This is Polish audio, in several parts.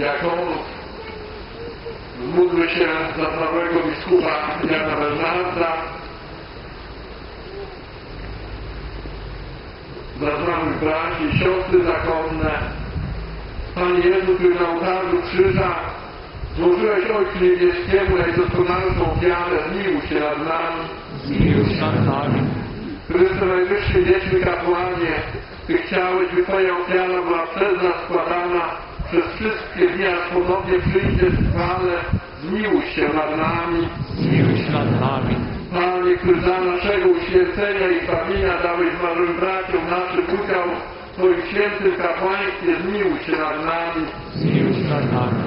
diakonów. Módlmy się za całego biskupa Jana Bernarda, za całych braci i siostry zakonne. Panie Jezu, który na ołtarzu krzyża złożyłeś Ojcu Niebieskiemu najdoskonalszą ofiarę, zmiłuj się nad nami. Zmiłuj się nad nami. Chryste Najwyższy Wieczny Kapłanie, Ty chciałeś, by Twoja ofiara była przez nas składana przez wszystkie dni, aż ponownie przyjdziesz w zmiłuj się nad nami. Zmiłuj się nad nami. Panie, który za naszego uświęcenia i zbawienia dałeś zmarłym braciom naszym udział w Twoim świętym kapłaństwie, zmiłuj się nad nami. Zmiłuj się nad nami.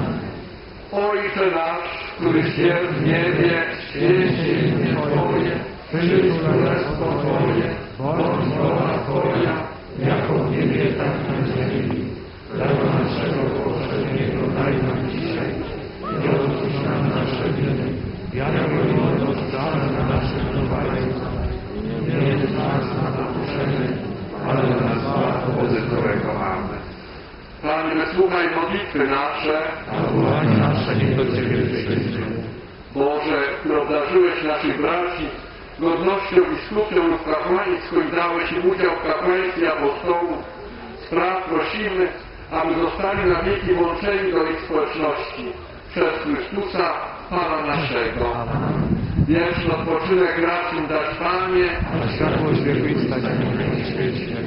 Ojcze nasz, któryś jest w niebie, święć się imię Twoje, przyjdź królestwo Twoje, bądź wola Twoja, jako w niebie, tak na ziemi. Chleba naszego powszedniego daj nam dzisiaj i odpuść nam nasze winy, jako i my odpuszczamy na naszych winowajców. Nie jest nas na pokuszenie, ale nas zbaw od złego. Amen. Panie, wysłuchaj modlitwy nasze, wołanie nasze niech do Ciebie przyjdzie. Boże, który obdarzyłeś naszych braci godnością biskupą lub kapłańską i dałeś im udział w kapłaństwie apostołów, spraw prosimy, aby zostali na wieki włączeni do ich społeczności przez Chrystusa, Pana naszego. Wieczny odpoczynek racz im dać, Panie, A światłość wiekuista świecie.